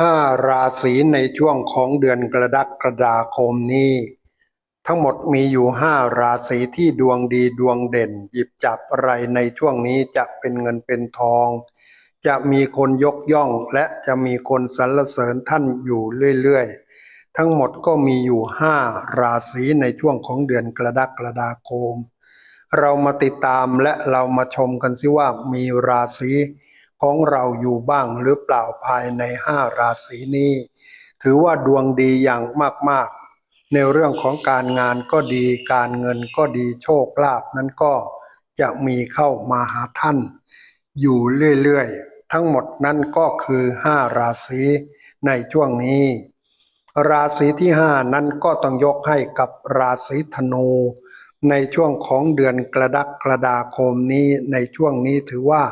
ห้าราศีในช่วงของเดือนกระดักฎาคมนี้ ทั้งหมดมีอยู่ห้าราศีที่ดวงดีดวงเด่น หยิบจับอะไรในช่วงนี้จะเป็นเงินเป็นทอง จะมีคนยกย่องและจะมีคนสรรเสริญท่านอยู่เรื่อยๆ ทั้งหมดก็มีอยู่ห้าราศีในช่วงของเดือนกระดักฎาคม เรามาติดตามและเรามาชมกันสิว่ามีราศี ของเราอยู่บ้างหรือเปล่าภายในห้าราศีนี้ ถือว่าดวงดีอย่างมากๆ ในเรื่องของการงานก็ดีการเงินก็ดีโชคลาภนั้นก็จะมีเข้ามาหาท่าน อยู่เรื่อยๆ ทั้งหมดนั้นก็คือห้าราศีในช่วงนี้ ราศีที่ห้านั้นก็ต้องยกให้กับราศีธนูในช่วงของเดือนกระดักกระดาคมนี้ในช่วงนี้ถือว่า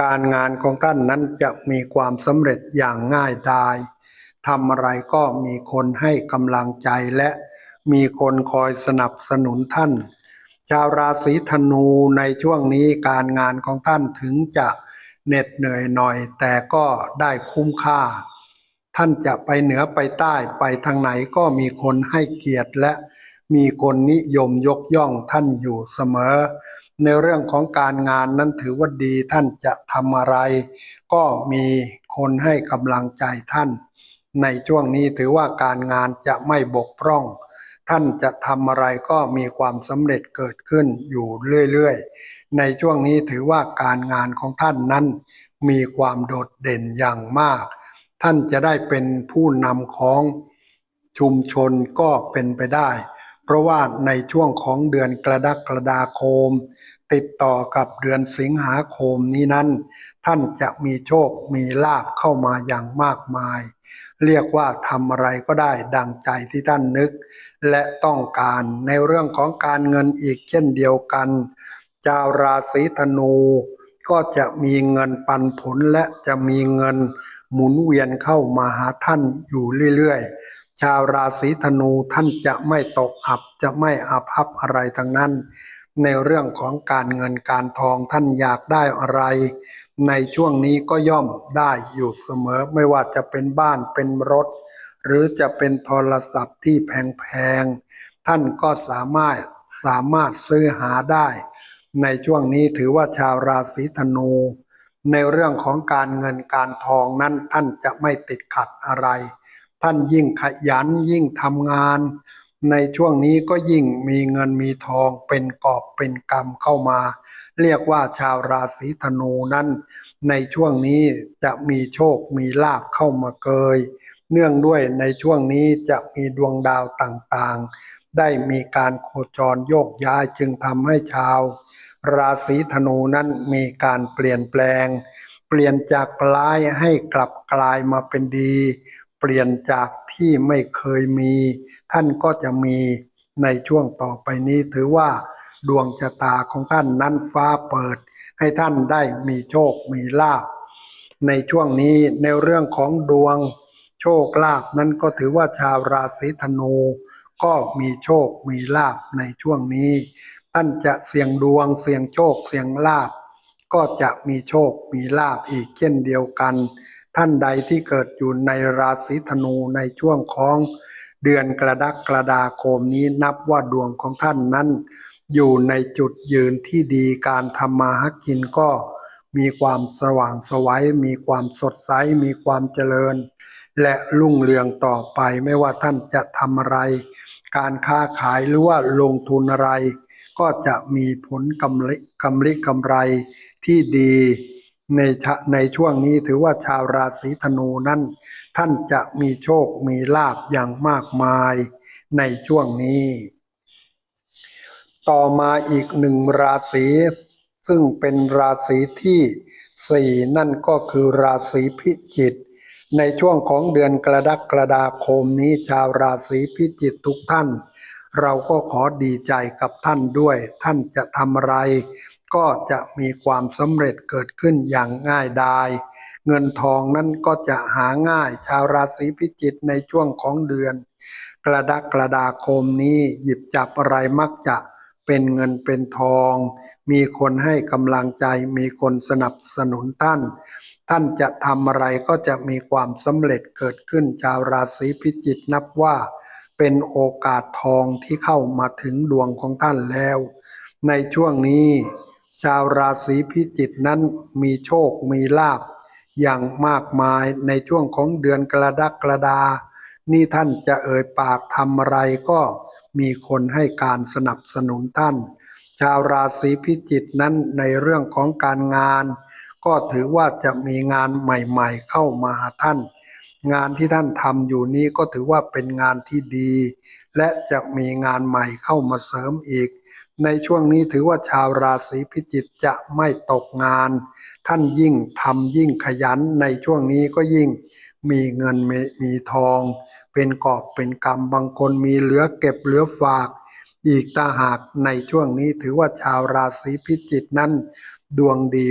การงานของท่านนั้นจะมีความสำเร็จอย่างง่ายดายทำอะไรก็มีคนให้กำลังใจและมีคนคอยสนับสนุนท่าน ชาวราศีธนูในช่วงนี้การงานของท่านถึงจะเหน็ดเหนื่อยหน่อย แต่ก็ได้คุ้มค่า ท่านจะไปเหนือไปใต้ไปทางไหนก็มีคนให้เกียรติและมีคนนิยมยกย่องท่านอยู่เสมอ ในเรื่องของการงานนั้นถือว่าดีท่านจะทำอะไร ก็มีคนให้กำลังใจท่าน ในช่วงนี้ถือว่าการงานจะไม่บกพร่อง ท่านจะทำอะไรก็มีความสำเร็จเกิดขึ้นอยู่เรื่อยๆ ในช่วงนี้ถือว่าการงานของท่านนั้น มีความโดดเด่นอย่างมาก ท่านจะได้เป็นผู้นำของชุมชนก็เป็นไปได้ เพราะว่าในช่วงของเดือนกระดักฎาคม ติดต่อกับเดือนสิงหาคมนี้นั้น ท่านจะมีโชคมีลาภเข้ามาอย่างมากมาย เรียกว่าทำอะไรก็ได้ดังใจที่ท่านนึก และต้องการในเรื่องของการเงินอีกเช่นเดียวกันชาวราศีธนูก็จะมีเงินปันผลและจะมีเงินหมุนเวียนเข้ามาหาท่านอยู่เรื่อยๆ ชาวราศีธนูท่านจะไม่ตกอับจะไม่อาภัพอะไรทั้งนั้น ในเรื่องของการเงินการทองท่านอยากได้อะไร ในช่วงนี้ก็ย่อมได้อยู่เสมอ ไม่ว่าจะเป็นบ้านเป็นรถ หรือจะเป็นโทรศัพท์ที่แพงๆท่านก็สามารถสามารถซื้อหาได้ ในช่วงนี้ถือว่าชาวราศีธนู ในเรื่องของการเงินการทองนั้นท่านจะไม่ติดขัดอะไร ท่านยิ่งขยันยิ่งทำงาน ในช่วงนี้ก็ยิ่งมีเงินมีทองเป็นกอบเป็นกำเข้ามา เรียกว่าชาวราศีธนูนั้น ในช่วงนี้จะมีโชคมีลาภเข้ามาเกย เนื่องด้วยในช่วงนี้จะมีดวงดาวต่างๆ ได้มีการโคจรโยกย้ายจึงทำให้ชาว ราศีธนูนั้นมีการเปลี่ยนแปลง เปลี่ยนจากร้ายให้กลับกลายมาเป็นดี เปลี่ยนจากที่ไม่เคยมี ท่านก็จะมีในช่วงต่อไปนี้ถือว่าดวงชะตาของท่านนั้นฟ้าเปิด ให้ท่านได้มีโชคมีลาภในช่วงนี้ในเรื่องของดวงโชคลาภนั้นก็ถือว่าชาวราศีธนู ก็มีโชคมีลาภในช่วงนี้ ท่านจะเสี่ยงดวงเสี่ยงโชคเสี่ยงลาภก็จะมีโชคมีลาภอีกเช่นเดียวกัน ท่านใดที่เกิดอยู่ในราศีธนูในช่วงของเดือนกระดักกระดาคมนี้นับว่าดวงของท่านนั้น อยู่ในจุดยืนที่ดีการทำมาหากินก็มีความสว่างไสวัยมีความสดใส มีความเจริญ และรุ่งเรืองต่อไปไม่ว่าท่านจะทำอะไร การค้าขายหรือว่าลงทุนอะไร ก็จะมีผลกำไรกำไรกำไรที่ดี ในชะในช่วงนี้ถือว่าชาวราศีธนูนั้น ท่านจะมีโชคมีลาภอย่างมากมายในช่วงนี้ ต่อมาอีกหนึ่งราศีซึ่งเป็นราศีที่สี่นั่นก็คือราศีพิจิกในช่วงของเดือนกรดกฎาคมนี้ชาวราศีพิจิกทุกท่าน เราก็ขอดีใจกับท่านด้วย ท่านจะทำอะไร ก็จะมีความสำเร็จเกิดขึ้นอย่างง่ายดาย เงินทองนั้นก็จะหาง่ายชาวราศีพิจิกในช่วงของเดือน กระดักกระดาคมนี้หยิบจับอะไรมักจะเป็นเงินเป็นทอง มีคนให้กำลังใจมีคนสนับสนุนท่าน ท่านจะทำอะไรก็จะมีความสำเร็จเกิดขึ้นชาวราศีพิจิกนับว่าเป็นโอกาสทองที่เข้ามาถึงดวงของท่านแล้ว ในช่วงนี้ ชาวราศีพิจิกนั้นมีโชคมีลาภอย่างมากมายในช่วงของเดือนกระดักกระดา นี่ท่านจะเอ่ยปากทำอะไรก็มีคนให้การสนับสนุนท่าน ชาวราศีพิจิกนั้นในเรื่องของการงาน ก็ถือว่าจะมีงานใหม่ๆเข้ามาหาท่าน งานที่ท่านทำอยู่นี้ก็ถือว่าเป็นงานที่ดี และจะมีงานใหม่เข้ามาเสริมอีก ในช่วงนี้ถือว่าชาวราศีพิจิกจะไม่ตกงาน ท่านยิ่งทำยิ่งขยันในช่วงนี้ก็ยิ่งมีเงินมีมีทอง เป็นกอบเป็นกำบางคนมีเหลือเก็บเหลือฝาก อีกตาหากในช่วงนี้ถือว่าชาวราศีพิจิกนั้น ดวงดี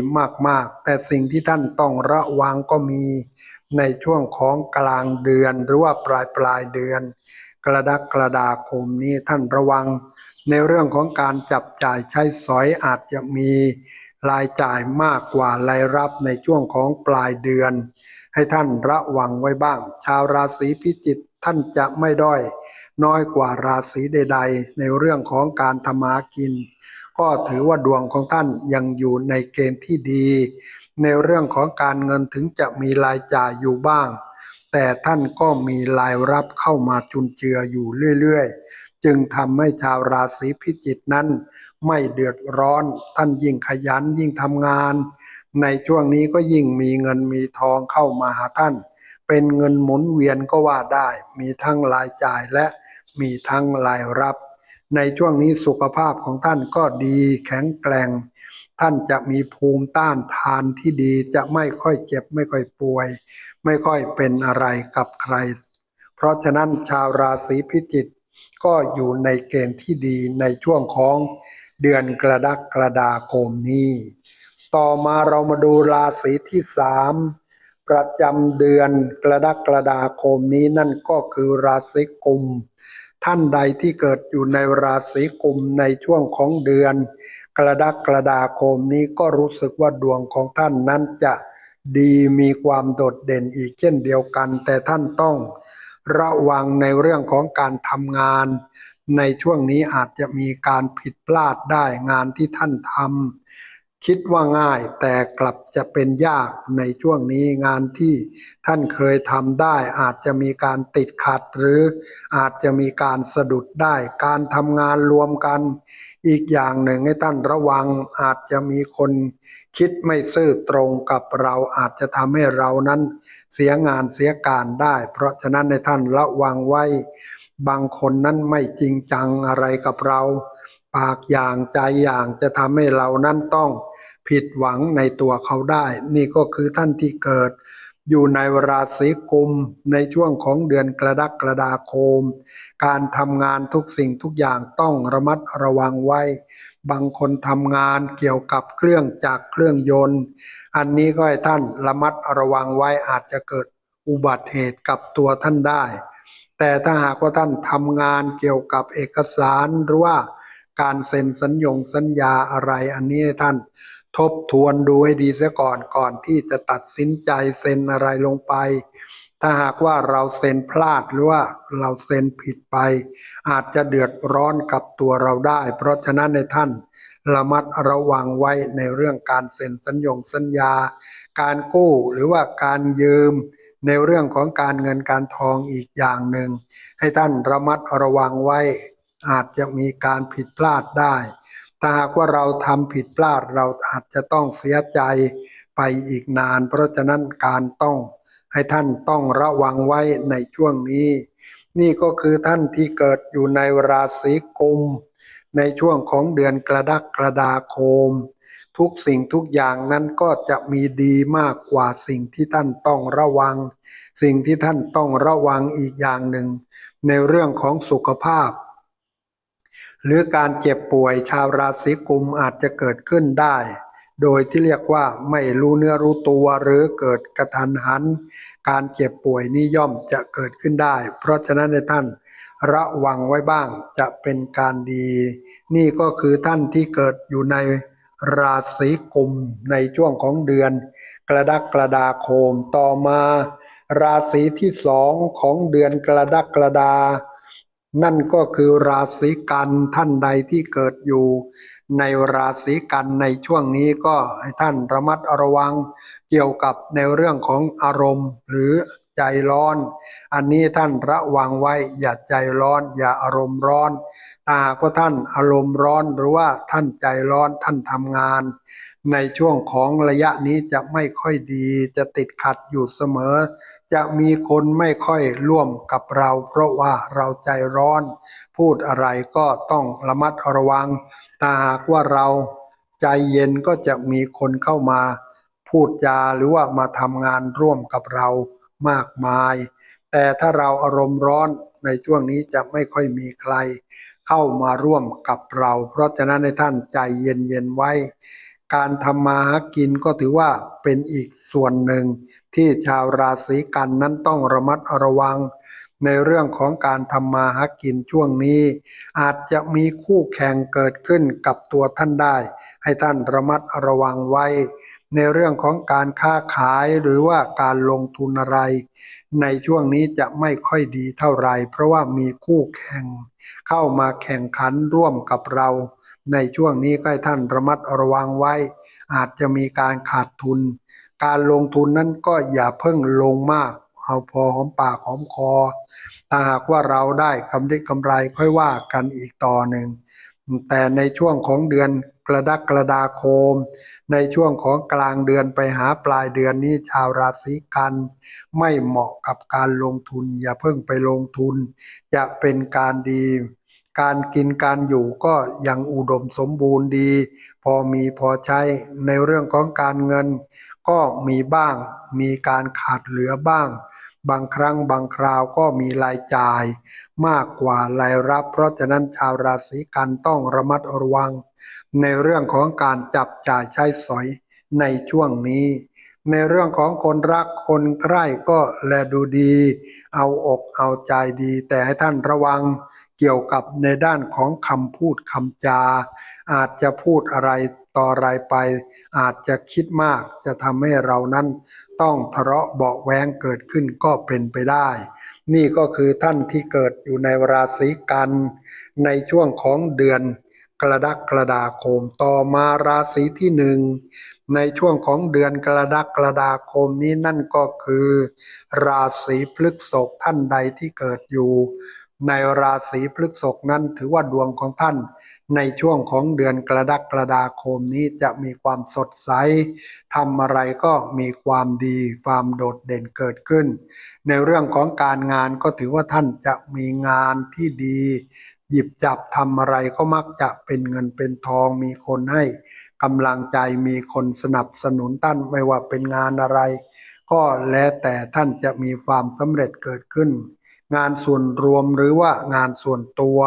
มากๆ แต่สิ่งที่ท่านต้องระวังก็มี ในช่วงของกลางเดือนหรือว่าปลายปลายเดือน กระดักกระดาคมนี้ท่านระวัง ในเรื่องของการจับจ่ายใช้สอยอาจจะมีรายจ่ายมากกว่ารายรับในช่วงของปลายเดือน ให้ท่านระวังไว้บ้าง ชาวราศีพิจิกท่านจะไม่ด้อยน้อยกว่าราศีใด ๆ ในเรื่องของการทำมากิน ก็ถือว่าดวงของท่านยังอยู่ในเกณฑ์ที่ดี ในเรื่องของการเงินถึงจะมีรายจ่ายอยู่บ้าง แต่ท่านก็มีรายรับเข้ามาจุนเจืออยู่เรื่อยๆ จึงทำให้ชาวราศีพิจิกนั้น ไม่เดือดร้อน ท่านยิ่งขยันยิ่งทำงาน ในช่วงนี้ก็ยิ่งมีเงินมีทองเข้ามาหาท่าน เป็นเงินหมุนเวียนก็ว่าได้ มีทั้งรายจ่ายและมีทั้งรายรับ ในช่วงนี้สุขภาพของท่านก็ดีแข็งแกร่ง ท่านจะมีภูมิต้านทานที่ดีจะไม่ค่อยเจ็บไม่ค่อยป่วย ไม่ค่อยเป็นอะไรกับใคร เพราะฉะนั้นชาวราศีพิจิก ก็อยู่ในเกณฑ์ที่ดีในช่วงของเดือนกระดักกระดาคมนี้ ต่อมาเรามาดูราศีที่สามประจำเดือนกระดักกระดาคมนี้นั่นก็คือราศีกุม ท่านใดที่เกิดอยู่ในราศีกุมในช่วงของเดือน กระดักกระดาคมนี้ก็รู้สึกว่าดวงของท่านนั้นจะดีมีความโดดเด่นอีกเช่นเดียวกัน แต่ท่านต้อง ระวังในเรื่องของการทำงาน ในช่วงนี้อาจจะมีการผิดพลาดได้งานที่ท่านทำ คิดว่าง่ายแต่กลับจะเป็นยากในช่วงนี้งานที่ท่านเคยทำได้ อาจจะมีการติดขัดหรืออาจจะมีการสะดุดได้ การทำงานรวมกัน อีกอย่างหนึ่งให้ท่านระวัง อาจจะมีคนคิดไม่ซื่อตรงกับเราอาจจะทำให้เรานั้นเสียงานเสียการได้ เพราะฉะนั้นในท่านระวังไว้ บางคนนั้นไม่จริงจังอะไรกับเรา ปากอย่างใจอย่างจะทำให้เรานั้นต้องผิดหวังในตัวเขาได้ นี่ก็คือท่านที่เกิด อยู่ในราศีกุมในช่วงของเดือนกระดักกระดาคม การทำงานทุกสิ่งทุกอย่างต้องระมัดระวังไว้ บางคนทำงานเกี่ยวกับเครื่องจักรเครื่องยนต์ อันนี้ก็ให้ท่านระมัดระวังไว้อาจจะเกิดอุบัติเหตุกับตัวท่านได้ แต่ถ้าหากว่าท่านทำงานเกี่ยวกับเอกสารหรือว่า การเซ็นสัญญงสัญญาอะไรอันนี้ท่านทบทวนดูให้ดีเสียก่อนก่อนที่จะตัดสินใจเซ็นอะไรลงไป ถ้าหากว่าเราเซ็นพลาดหรือว่าเราเซ็นผิดไป อาจจะเดือดร้อนกับตัวเราได้ เพราะฉะนั้นในท่านระมัดระวังไว้ในเรื่องการเซ็นสัญญงสัญญา การกู้หรือว่าการยืมในเรื่องของการเงินการทองอีกอย่างหนึ่งให้ท่านระมัดระวังไว้ อาจจะมีการผิดพลาดได้ถ้าหากว่าเราทำผิดพลาดเราอาจจะต้องเสียใจไปอีกนาน เพราะฉะนั้นการต้องให้ท่านต้องระวังไว้ในช่วงนี้ นี่ก็คือท่านที่เกิดอยู่ในราศีกุม ในช่วงของเดือนกระดักกระดาคม ทุกสิ่งทุกอย่างนั้นก็จะมีดีมากกว่าสิ่งที่ท่านต้องระวัง สิ่งที่ท่านต้องระวังอีกอย่างหนึ่ง ในเรื่องของสุขภาพ หรือการเจ็บป่วยชาวราศีกุมอาจจะเกิดขึ้นได้ โดยที่เรียกว่าไม่รู้เนื้อรู้ตัวหรือเกิดกระทันหัน การเจ็บป่วยนี่ย่อมจะเกิดขึ้นได้ เพราะฉะนั้นในท่านระวังไว้บ้างจะเป็นการดี นี่ก็คือท่านที่เกิดอยู่ในราศีกุมในช่วงของเดือน กระดักฎาคมต่อมา ราศีที่สองของเดือนกระดักฎา นั่นก็คือราศีกันท่านใดที่เกิดอยู่ในราศีกันในช่วงนี้ก็ให้ท่านระมัดระวังเกี่ยวกับในเรื่องของอารมณ์หรือใจร้อน อันนี้ท่านระวังไว้อย่าใจร้อน อย่าอารมณ์ร้อน ถ้าหากว่าท่านอารมณ์ร้อนหรือว่าท่านใจร้อนท่านทำงาน ในช่วงของระยะนี้จะไม่ค่อยดี จะติดขัดอยู่เสมอ จะมีคนไม่ค่อยร่วมกับเรา เพราะว่าเราใจร้อน พูดอะไรก็ต้องระมัดระวังถ้าหากว่าเราใจเย็นก็จะมีคนเข้ามา พูดจาหรือว่ามาทำงานร่วมกับเรามากมาย แต่ถ้าเราอารมณ์ร้อนในช่วงนี้จะไม่ค่อยมีใคร เข้ามาร่วมกับเรา เพราะฉะนั้นในท่านใจเย็นๆไว้ การทำมาหากินก็ถือว่าเป็นอีกส่วนหนึ่ง ที่ชาวราศีกันนั้นต้องระมัดระวัง ในเรื่องของการทำมาหากินช่วงนี้ อาจจะมีคู่แข่งเกิดขึ้นกับตัวท่านได้ ให้ท่านระมัดระวังไว้ ในเรื่องของการค้าขายหรือว่าการลงทุนอะไร ในช่วงนี้จะไม่ค่อยดีเท่าไหร่เพราะว่ามีคู่แข่ง เข้ามาแข่งขันร่วมกับเรา ในช่วงนี้ก็ให้ท่านระมัดระวังไว้ อาจจะมีการขาดทุน การลงทุนนั้นก็อย่าเพิ่งลงมาก เอาพอหอมปากหอมคอถ้าหากว่าเราได้กำไรกำไรค่อยว่ากันอีกต่อหนึ่งแต่ในช่วงของเดือน กระดักฎาโคม ในช่วงของกลางเดือนไปหาปลายเดือนนี้ชาวราศีกัน ไม่เหมาะกับการลงทุน อย่าเพิ่งไปลงทุน จะเป็นการดี การกินการอยู่ก็ยังอุดมสมบูรณ์ดี พอมีพอใช้ในเรื่องของการเงิน ก็มีบ้าง มีการขาดเหลือบ้างบางครั้งบางคราวก็มีรายจ่าย มากกว่ารายรับ เพราะฉะนั้นชาวราศีกันต้องระมัดระวัง ในเรื่องของการจับจ่ายใช้สอยในช่วงนี้ ในเรื่องของคนรักคนใกล้ก็แลดูดี เอาอกเอาใจดี แต่ให้ท่านระวังเกี่ยวกับในด้านของคำพูดคำจา อาจจะพูดอะไรต่ออะไรไป อาจจะคิดมากจะทำให้เรานั้น ต้องทะเลาะเบาแวงเกิดขึ้นก็เป็นไปได้ นี่ก็คือท่านที่เกิดอยู่ในราศีกัน ในช่วงของเดือน กระดักฎาคม ต่อมาราศีที่หนึ่งในช่วงของเดือนกระดักฎาคมนี้นั่นก็คือ ราศีพฤษภท่านใดที่เกิดอยู่ ในราศีพฤษภนั้นถือว่าดวงของท่าน ในช่วงของเดือนกระดักฎาคมนี้จะมีความสดใสทำอะไรก็มีความดีความโดดเด่นเกิดขึ้น ในเรื่องของการงานก็ถือว่าท่านจะมีงานที่ดี หยิบจับทำอะไรก็มักจะเป็นเงินเป็นทองมีคนให้กำลังใจมีคนสนับสนุนท่านไม่ว่าเป็นงานอะไร ก็แล้วแต่ท่านจะมีความสำเร็จเกิดขึ้น งานส่วนรวมหรือว่างานส่วนตัว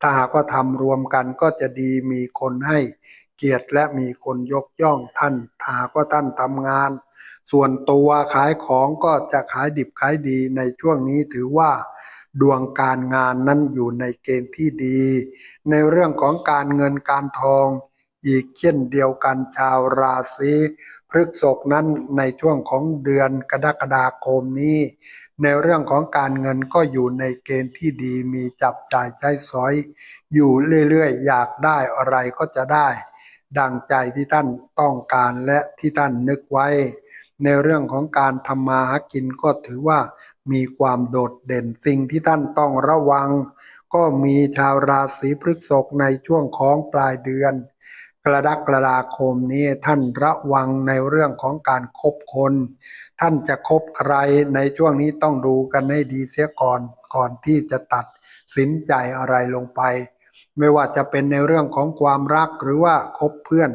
ถ้าหากว่าทำรวมกันก็จะดีมีคนให้เกียรติและมีคนยกย่องท่านถ้าหากว่าท่านทำงาน ส่วนตัวขายของก็จะขายดิบขายดีในช่วงนี้ถือว่า ดวงการงานนั้นอยู่ในเกณฑ์ที่ดี ในเรื่องของการเงินการทอง อีกเช่นเดียวกันชาวราศีพฤษภนั้นในช่วงของเดือนกรกฎาคมนี้ ในเรื่องของการเงินก็อยู่ในเกณฑ์ที่ดีมีจับจ่ายใช้สอย อยู่เรื่อยๆ อยากได้อะไรก็จะได้ ดังใจที่ท่านต้องการและที่ท่านนึกไว้ ในเรื่องของการทำมาหากินก็ถือว่า มีความโดดเด่นสิ่งที่ท่านต้องระวัง ก็มีชาวราศีพฤษภในช่วงของปลายเดือน กรกฎาคมนี้ท่านระวังในเรื่องของการคบคน ท่านจะคบใครในช่วงนี้ต้องดูกันให้ดีเสียก่อนก่อนที่จะตัดสินใจอะไรลงไป ไม่ว่าจะเป็นในเรื่องของความรักหรือว่าคบเพื่อน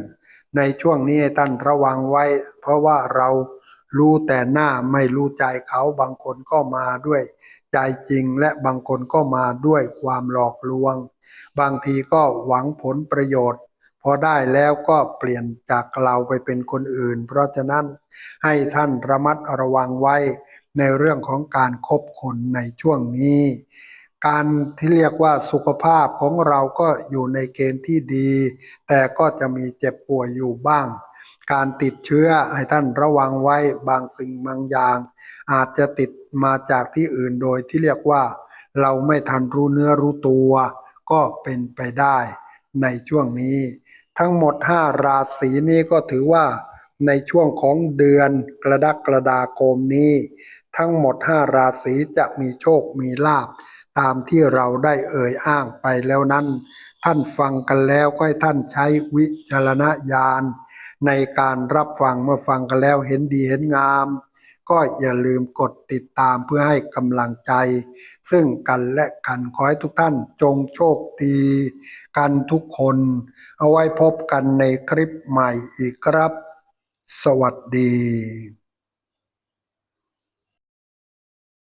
ในช่วงนี้ท่านระวังไว้ เพราะว่าเรา รู้แต่หน้าไม่รู้ใจเขาบางคนก็มาด้วย ใจจริงและบางคนก็มาด้วยความหลอกลวง บางทีก็หวังผลประโยชน์ พอได้แล้วก็เปลี่ยนจากเราไปเป็นคนอื่น เพราะฉะนั้นให้ท่านระมัดระวังไว้ในเรื่องของการคบคนในช่วงนี้ การที่เรียกว่าสุขภาพของเราก็อยู่ในเกณฑ์ที่ดี แต่ก็จะมีเจ็บป่วยอยู่บ้าง การติดเชื้อให้ท่านระวังไว้บางสิ่งบางอย่าง อาจจะติดมาจากที่อื่นโดยที่เรียกว่า เราไม่ทันรู้เนื้อรู้ตัว ก็เป็นไปได้ในช่วงนี้ ทั้งหมด 5 ราศีนี้ก็ถือว่าในช่วงของเดือนกระดักฎาคมนี้ ทั้งหมด 5 ราศีจะมีโชคมีลาภตามที่เราได้เอ่ยอ้างไปแล้วนั้น ท่านฟังกันแล้วก็ให้ท่านใช้วิจารณญาณ ในการรับฟังเมื่อฟังกันแล้วเห็นดีเห็นงาม ก็อย่าลืมกดติดตามเพื่อให้กำลังใจ ซึ่งกันและกันขอให้ทุกท่านจงโชคดี กันทุกคน เอาไว้พบกันในคลิปใหม่อีกครับ สวัสดี